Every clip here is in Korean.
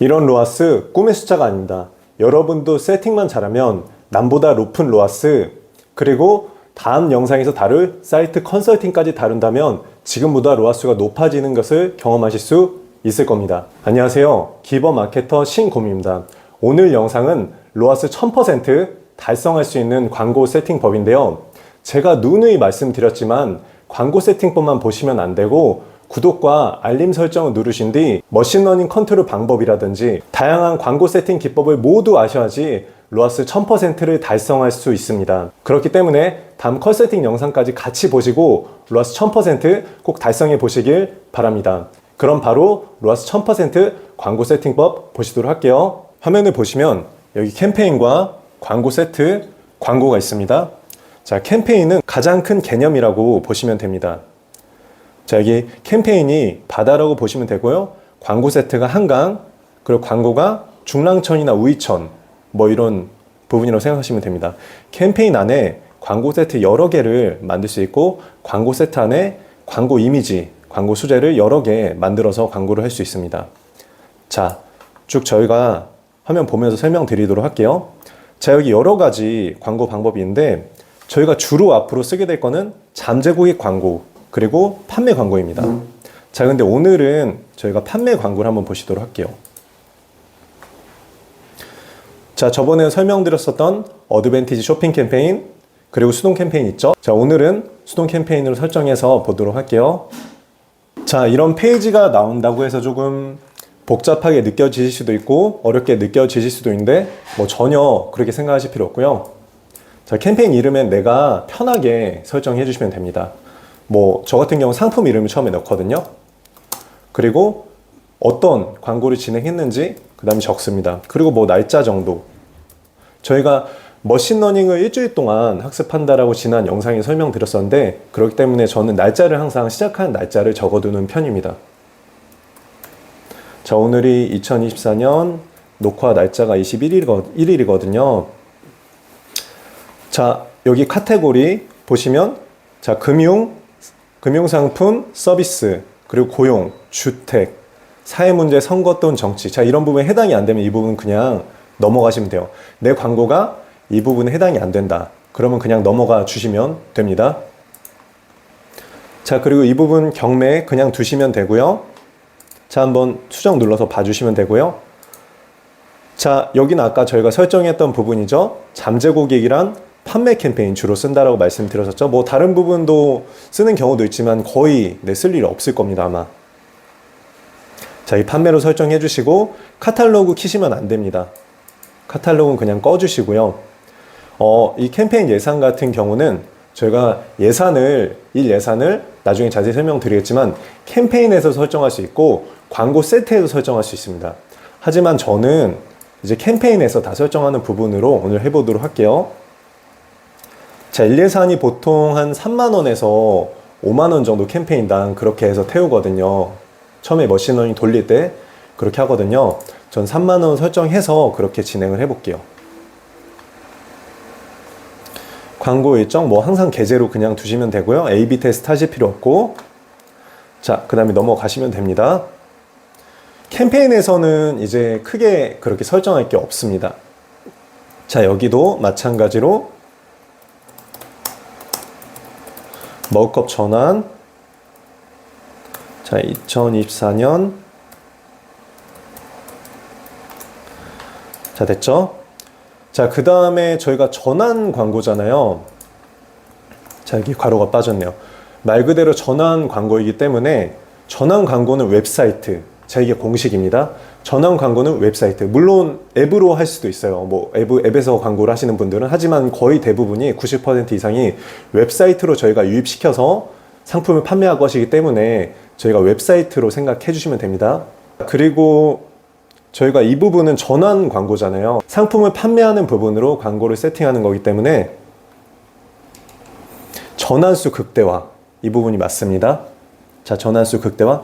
이런 로아스 꿈의 숫자가 아닙니다. 여러분도 세팅만 잘하면 남보다 높은 로아스 그리고 다음 영상에서 다룰 사이트 컨설팅까지 다룬다면 지금보다 로아스가 높아지는 것을 경험하실 수 있을 겁니다. 안녕하세요. 기버 마케터 신곰입니다. 오늘 영상은 로아스 1000% 달성할 수 있는 광고 세팅법인데요. 제가 누누이 말씀드렸지만 광고 세팅법만 보시면 안 되고 구독과 알림 설정을 누르신 뒤 머신러닝 컨트롤 방법이라든지 다양한 광고 세팅 기법을 모두 아셔야지 로아스 1000%를 달성할 수 있습니다. 그렇기 때문에 다음 컬 세팅 영상까지 같이 보시고 로아스 1000%꼭 달성해 보시길 바랍니다. 그럼 바로 로아스 1000% 광고 세팅법 보시도록 할게요. 화면을 보시면 여기 캠페인과 광고 세트, 광고가 있습니다. 자, 캠페인은 가장 큰 개념이라고 보시면 됩니다. 자, 여기 캠페인이 바다라고 보시면 되고요. 광고 세트가 한강, 그리고 광고가 중랑천이나 우이천, 뭐 이런 부분이라고 생각하시면 됩니다. 캠페인 안에 광고 세트 여러 개를 만들 수 있고, 광고 세트 안에 광고 이미지, 광고 소재를 여러 개 만들어서 광고를 할 수 있습니다. 자, 쭉 저희가 화면 보면서 설명드리도록 할게요. 자, 여기 여러 가지 광고 방법이 있는데, 저희가 주로 앞으로 쓰게 될 거는 잠재고객 광고, 그리고 판매 광고입니다. 자, 근데 오늘은 저희가 판매 광고를 한번 보시도록 할게요. 자, 저번에 설명드렸었던 어드밴티지 쇼핑 캠페인, 그리고 수동 캠페인 있죠? 자, 오늘은 수동 캠페인으로 설정해서 보도록 할게요. 자, 이런 페이지가 나온다고 해서 조금 복잡하게 느껴지실 수도 있고, 어렵게 느껴지실 수도 있는데, 뭐 전혀 그렇게 생각하실 필요 없고요. 자, 캠페인 이름엔 내가 편하게 설정해 주시면 됩니다. 뭐, 저 같은 경우 상품 이름을 처음에 넣거든요. 그리고 어떤 광고를 진행했는지 그 다음에 적습니다. 그리고 뭐 날짜 정도. 저희가 머신러닝을 일주일 동안 학습한다라고 지난 영상에 설명드렸었는데 그렇기 때문에 저는 날짜를 항상 시작하는 날짜를 적어두는 편입니다. 자, 오늘이 2024년 녹화 날짜가 21일이거든요. 자, 여기 카테고리 보시면 자, 금융, 금융상품, 서비스, 그리고 고용, 주택, 사회문제, 선거 또는 정치. 자, 이런 부분에 해당이 안 되면 이 부분 그냥 넘어가시면 돼요. 내 광고가 이 부분에 해당이 안 된다. 그러면 그냥 넘어가 주시면 됩니다. 자, 그리고 이 부분 경매 그냥 두시면 되고요. 자, 한번 수정 눌러서 봐주시면 되고요. 자, 여기는 아까 저희가 설정했던 부분이죠. 잠재 고객이란 판매 캠페인 주로 쓴다라고 말씀드렸었죠. 뭐 다른 부분도 쓰는 경우도 있지만 거의 네, 쓸일 없을 겁니다, 아마. 자, 이 판매로 설정해 주시고 카탈로그 키시면 안 됩니다. 카탈로그는 그냥 꺼 주시고요. 어, 이 캠페인 예산 같은 경우는 저희가 예산을 일 예산을 나중에 자세히 설명드리겠지만 캠페인에서 설정할 수 있고 광고 세트에서 설정할 수 있습니다. 하지만 저는 이제 캠페인에서 다 설정하는 부분으로 오늘 해보도록 할게요. 자, 일 예산이 보통 한 3만 원에서 5만 원 정도 캠페인당 그렇게 해서 태우거든요. 처음에 머신러닝 돌릴 때 그렇게 하거든요. 전 3만 원 설정해서 그렇게 진행을 해볼게요. 광고 일정 뭐 항상 계제로 그냥 두시면 되고요. A/B 테스트 하실 필요 없고 자, 그 다음에 넘어가시면 됩니다. 캠페인에서는 이제 크게 그렇게 설정할 게 없습니다. 자, 여기도 마찬가지로 머그컵 전환 자, 2024년 자, 됐죠? 자, 그 다음에 저희가 전환 광고잖아요. 자, 여기 괄호가 빠졌네요. 말 그대로 전환 광고이기 때문에 전환 광고는 웹사이트. 자, 이게 공식입니다. 전환 광고는 웹사이트. 물론 앱으로 할 수도 있어요. 뭐 앱, 앱에서 광고를 하시는 분들은. 하지만 거의 대부분이 90% 이상이 웹사이트로 저희가 유입시켜서 상품을 판매할 것이기 때문에 저희가 웹사이트로 생각해 주시면 됩니다. 그리고 저희가 이 부분은 전환 광고잖아요. 상품을 판매하는 부분으로 광고를 세팅하는 거기 때문에 전환수 극대화 이 부분이 맞습니다. 자, 전환수 극대화.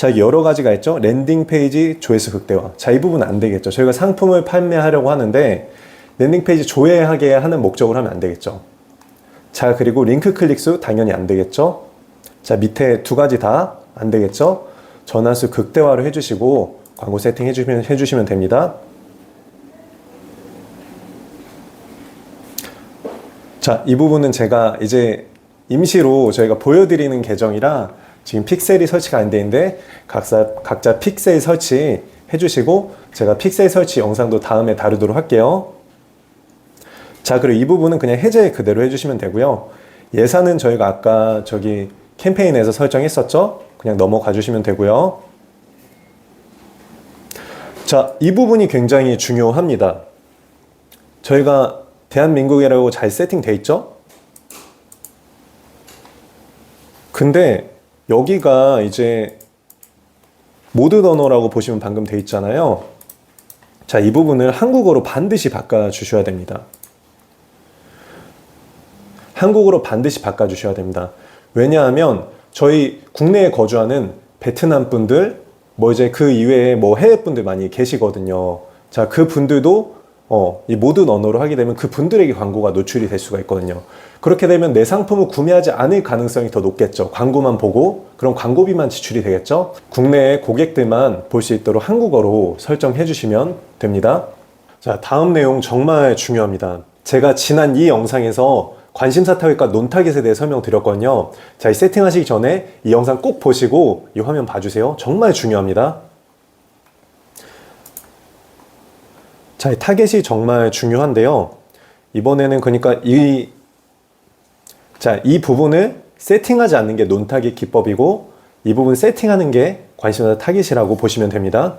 자, 여러 가지가 있죠. 랜딩 페이지 조회수 극대화. 자, 이 부분은 안 되겠죠. 저희가 상품을 판매하려고 하는데 랜딩 페이지 조회하게 하는 목적으로 하면 안 되겠죠. 자, 그리고 링크 클릭수 당연히 안 되겠죠. 자, 밑에 두 가지 다 안 되겠죠. 전환수 극대화를 해주시고 광고 세팅 해주시면, 해주시면 됩니다. 자, 이 부분은 제가 이제 임시로 저희가 보여드리는 계정이라 지금 픽셀이 설치가 안돼 있는데 각자, 각자 픽셀 설치 해주시고 제가 픽셀 설치 영상도 다음에 다루도록 할게요. 자, 그리고 이 부분은 그냥 해제 그대로 해주시면 되고요. 예산은 저희가 아까 저기 캠페인에서 설정했었죠? 그냥 넘어가 주시면 되고요. 자, 이 부분이 굉장히 중요합니다. 저희가 대한민국이라고 잘 세팅돼 있죠? 근데 여기가 이제 모든 언어라고 보시면 방금 돼 있잖아요. 자, 이 부분을 한국어로 반드시 바꿔 주셔야 됩니다. 한국어로 반드시 바꿔 주셔야 됩니다. 왜냐하면 저희 국내에 거주하는 베트남 분들, 뭐 이제 그 이외에 뭐 해외 분들 많이 계시거든요. 자, 그 분들도 어, 이 모든 언어로 하게 되면 그 분들에게 광고가 노출이 될 수가 있거든요. 그렇게 되면 내 상품을 구매하지 않을 가능성이 더 높겠죠. 광고만 보고 그럼 광고비만 지출이 되겠죠. 국내 고객들만 볼 수 있도록 한국어로 설정해 주시면 됩니다. 자, 다음 내용 정말 중요합니다. 제가 지난 이 영상에서 관심사 타겟과 논 타겟에 대해 설명드렸거든요. 자, 이 세팅하시기 전에 이 영상 꼭 보시고 이 화면 봐주세요. 정말 중요합니다. 자, 이 타겟이 정말 중요한데요. 이번에는 그러니까 이, 자, 이 부분을 세팅하지 않는 게 논 타겟 기법이고 이 부분 세팅하는 게 관심사 타겟이라고 보시면 됩니다.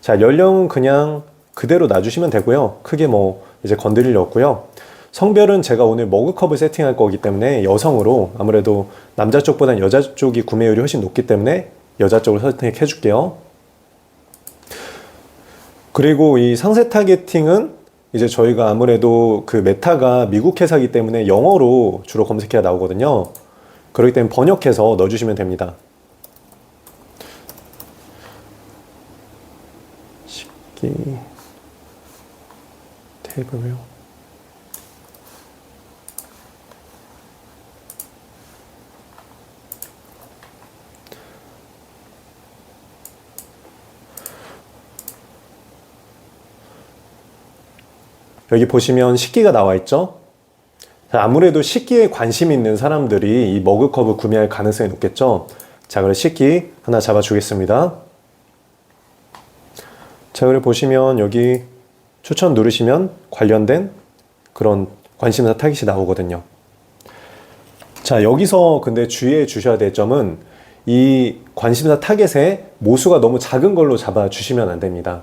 자, 연령은 그냥 그대로 놔주시면 되고요. 크게 뭐 이제 건드릴 일 없고요. 성별은 제가 오늘 머그컵을 세팅할 거기 때문에 여성으로 아무래도 남자 쪽보다는 여자 쪽이 구매율이 훨씬 높기 때문에 여자 쪽을 선택해 줄게요. 그리고 이 상세 타겟팅은 이제 저희가 아무래도 그 메타가 미국 회사이기 때문에 영어로 주로 검색해야 나오거든요. 그렇기 때문에 번역해서 넣어주시면 됩니다. 식기 테이블 여기 보시면 식기가 나와 있죠? 자, 아무래도 식기에 관심 있는 사람들이 이 머그컵을 구매할 가능성이 높겠죠? 자, 그럼 식기 하나 잡아주겠습니다. 자, 그리고 보시면 여기 추천 누르시면 관련된 그런 관심사 타깃이 나오거든요. 자, 여기서 근데 주의해 주셔야 될 점은 이 관심사 타겟의 모수가 너무 작은 걸로 잡아 주시면 안 됩니다.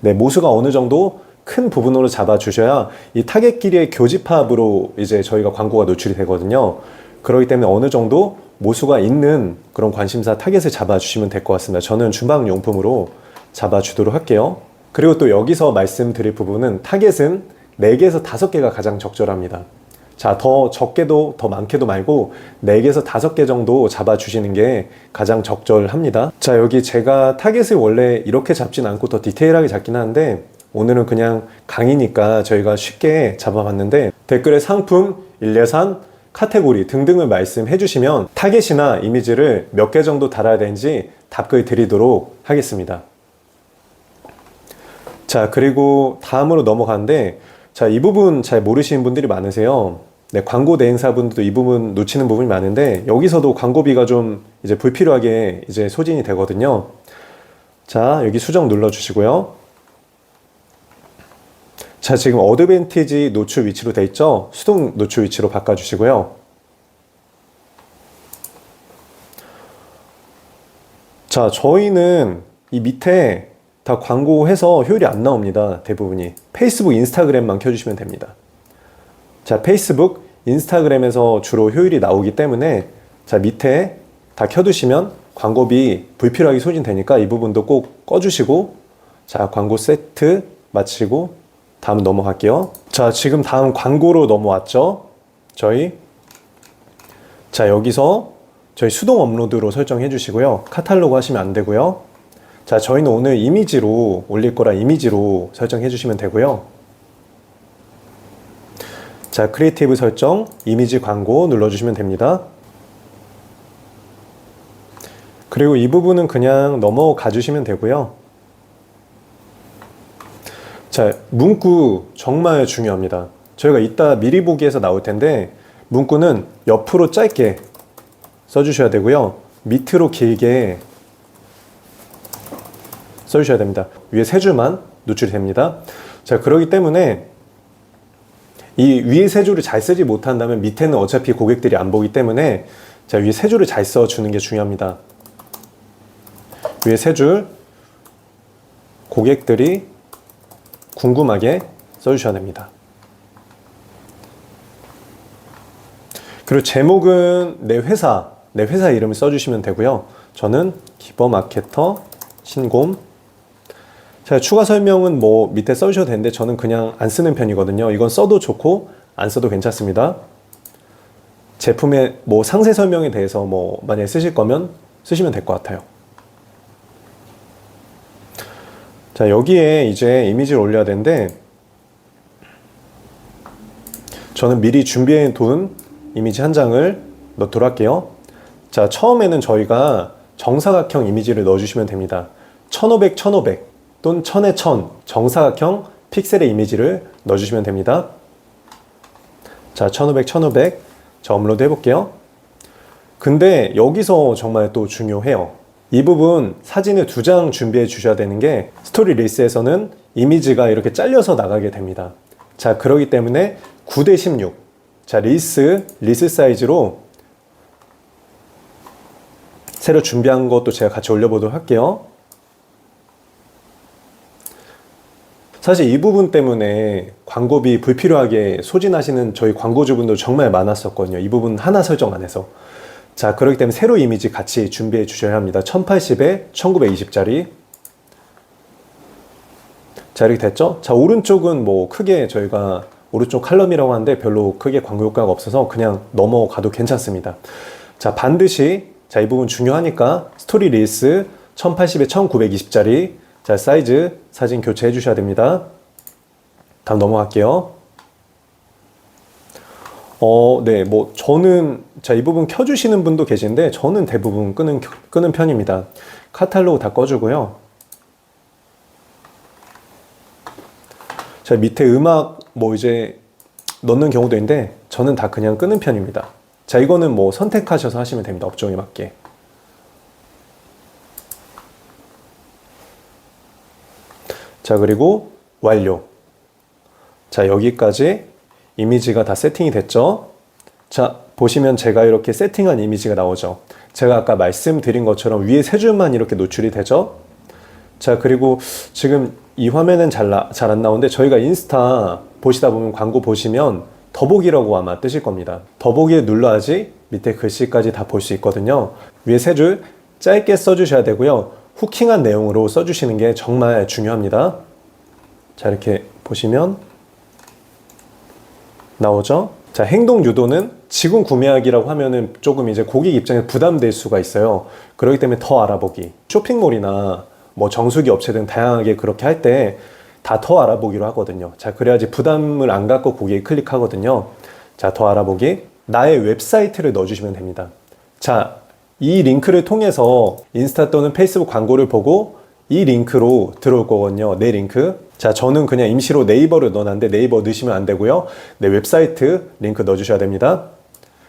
네, 모수가 어느 정도 큰 부분으로 잡아 주셔야 이 타겟끼리의 교집합으로 이제 저희가 광고가 노출이 되거든요. 그렇기 때문에 어느 정도 모수가 있는 그런 관심사 타겟을 잡아 주시면 될 것 같습니다. 저는 주방용품으로 잡아 주도록 할게요. 그리고 또 여기서 말씀드릴 부분은 타겟은 4개에서 5개가 가장 적절합니다. 자, 더 적게도 더 많게도 말고 4개에서 5개 정도 잡아주시는 게 가장 적절합니다. 자, 여기 제가 타겟을 원래 이렇게 잡진 않고 더 디테일하게 잡긴 하는데 오늘은 그냥 강의니까 저희가 쉽게 잡아봤는데 댓글에 상품, 일례산, 카테고리 등등을 말씀해 주시면 타겟이나 이미지를 몇 개 정도 달아야 되는지 답글 드리도록 하겠습니다. 자, 그리고 다음으로 넘어가는데 자, 이 부분 잘 모르시는 분들이 많으세요. 네, 광고 대행사분들도 이 부분 놓치는 부분이 많은데 여기서도 광고비가 좀 이제 불필요하게 이제 소진이 되거든요. 자, 여기 수정 눌러 주시고요. 자, 지금 어드밴티지 노출 위치로 돼 있죠? 수동 노출 위치로 바꿔 주시고요. 자, 저희는 이 밑에 다 광고해서 효율이 안 나옵니다. 대부분이. 페이스북, 인스타그램만 켜주시면 됩니다. 자, 페이스북, 인스타그램에서 주로 효율이 나오기 때문에 자, 밑에 다 켜두시면 광고비 불필요하게 소진되니까 이 부분도 꼭 꺼주시고 자, 광고 세트 마치고 다음 넘어갈게요. 자, 지금 다음 광고로 넘어왔죠? 저희. 자, 여기서 저희 수동 업로드로 설정해 주시고요. 카탈로그 하시면 안 되고요. 자, 저희는 오늘 이미지로 올릴 거라 이미지로 설정해 주시면 되고요. 자, 크리에이티브 설정, 이미지 광고 눌러주시면 됩니다. 그리고 이 부분은 그냥 넘어가 주시면 되고요. 자, 문구 정말 중요합니다. 저희가 이따 미리 보기에서 나올 텐데 문구는 옆으로 짧게 써주셔야 되고요. 밑으로 길게 써주셔야 됩니다. 위에 세 줄만 노출이 됩니다. 자, 그러기 때문에 이 위에 세 줄을 잘 쓰지 못한다면 밑에는 어차피 고객들이 안 보기 때문에 자, 위에 세 줄을 잘 써주는 게 중요합니다. 위에 세 줄 고객들이 궁금하게 써주셔야 됩니다. 그리고 제목은 내 회사, 내 회사 이름을 써주시면 되고요. 저는 기버 마케터 신곰. 자, 추가 설명은 뭐 밑에 써주셔도 되는데 저는 그냥 안 쓰는 편이거든요. 이건 써도 좋고 안 써도 괜찮습니다. 제품의 뭐 상세 설명에 대해서 뭐 만약에 쓰실 거면 쓰시면 될 것 같아요. 자, 여기에 이제 이미지를 올려야 되는데 저는 미리 준비해 둔 이미지 한 장을 넣도록 할게요. 자, 처음에는 저희가 정사각형 이미지를 넣어주시면 됩니다. 1500, 1500 또는 1000에 1000 정사각형 픽셀의 이미지를 넣어주시면 됩니다. 자, 1500, 1500 자, 업로드 해볼게요. 근데 여기서 정말 또 중요해요. 이 부분 사진을 두 장 준비해 주셔야 되는 게 스토리 릴스에서는 이미지가 이렇게 잘려서 나가게 됩니다. 자, 그러기 때문에 9대 16. 자, 릴스, 릴스 사이즈로 새로 준비한 것도 제가 같이 올려보도록 할게요. 사실 이 부분 때문에 광고비 불필요하게 소진하시는 저희 광고주분들 정말 많았었거든요. 이 부분 하나 설정 안 해서. 자, 그렇기 때문에 새로 이미지 같이 준비해 주셔야 합니다. 1080에 1920짜리. 자, 이렇게 됐죠? 자, 오른쪽은 뭐 크게 저희가 오른쪽 칼럼이라고 하는데 별로 크게 광고 효과가 없어서 그냥 넘어가도 괜찮습니다. 자, 반드시 자, 이 부분 중요하니까 스토리 릴스 1080에 1920짜리 자, 사이즈 사진 교체해 주셔야 됩니다. 다음 넘어갈게요. 어, 네, 뭐, 저는, 자, 이 부분 켜주시는 분도 계신데, 저는 대부분 끄는, 끄는 편입니다. 카탈로그 다 꺼주고요. 자, 밑에 음악, 뭐, 이제, 넣는 경우도 있는데, 저는 다 그냥 끄는 편입니다. 자, 이거는 뭐, 선택하셔서 하시면 됩니다. 업종에 맞게. 자, 그리고 완료. 자, 여기까지 이미지가 다 세팅이 됐죠? 자, 보시면 제가 이렇게 세팅한 이미지가 나오죠. 제가 아까 말씀드린 것처럼 위에 세 줄만 이렇게 노출이 되죠? 자, 그리고 지금 이 화면은 잘, 잘 안 나오는데 저희가 인스타 보시다 보면 광고 보시면 더보기라고 아마 뜨실 겁니다. 더보기를 눌러야지 밑에 글씨까지 다 볼 수 있거든요. 위에 세 줄 짧게 써주셔야 되고요. 후킹한 내용으로 써주시는 게 정말 중요합니다. 자, 이렇게 보시면 나오죠? 자, 행동 유도는 지금 구매하기라고 하면은 조금 이제 고객 입장에 부담될 수가 있어요. 그렇기 때문에 더 알아보기. 쇼핑몰이나 뭐 정수기 업체 등 다양하게 그렇게 할 때 다 더 알아보기로 하거든요. 자, 그래야지 부담을 안 갖고 고객이 클릭하거든요. 자, 더 알아보기. 나의 웹사이트를 넣어주시면 됩니다. 자, 이 링크를 통해서 인스타 또는 페이스북 광고를 보고 이 링크로 들어올 거거든요. 내 링크. 자, 저는 그냥 임시로 네이버를 넣어놨는데 네이버 넣으시면 안 되고요. 내 웹사이트 링크 넣어주셔야 됩니다.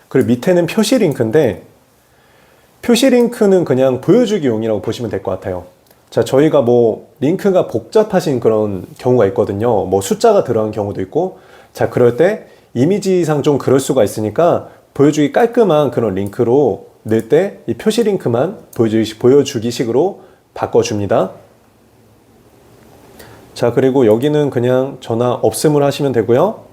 그리고 밑에는 표시 링크인데 표시 링크는 그냥 보여주기용이라고 보시면 될 것 같아요. 자, 저희가 뭐 링크가 복잡하신 그런 경우가 있거든요. 뭐 숫자가 들어간 경우도 있고 자, 그럴 때 이미지상 좀 그럴 수가 있으니까 보여주기 깔끔한 그런 링크로 넣을 때 이 표시 링크만 보여주기, 보여주기식으로 바꿔줍니다. 자, 그리고 여기는 그냥 전화 없음을 하시면 되고요.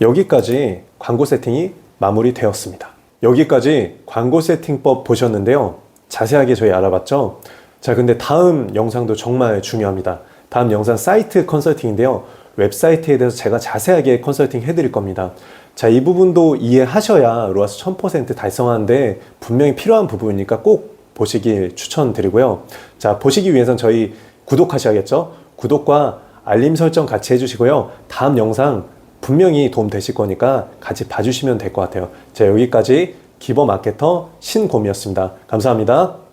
여기까지 광고 세팅이 마무리되었습니다. 여기까지 광고 세팅법 보셨는데요. 자세하게 저희 알아봤죠? 자, 근데 다음 영상도 정말 중요합니다. 다음 영상 사이트 컨설팅인데요. 웹사이트에 대해서 제가 자세하게 컨설팅 해드릴 겁니다. 자, 이 부분도 이해하셔야 로아스 1000% 달성하는데 분명히 필요한 부분이니까 꼭 보시길 추천드리고요. 자, 보시기 위해선 저희 구독하셔야겠죠? 구독과 알림 설정 같이 해주시고요. 다음 영상 분명히 도움 되실 거니까 같이 봐주시면 될 것 같아요. 자, 여기까지 기버 마케터 신곰이었습니다. 감사합니다.